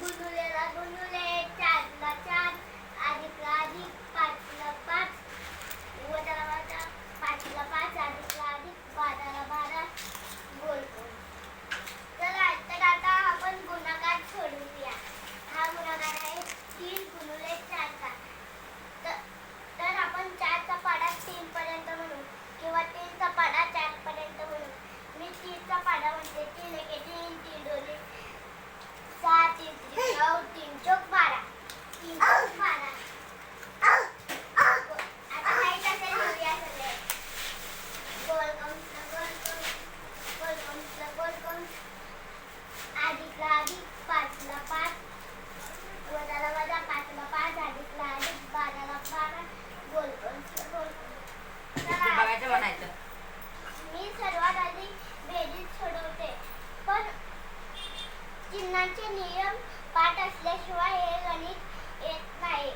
Bunu le la bunu नियम पाठ असल्याशिवाय हे गणित येत नाही.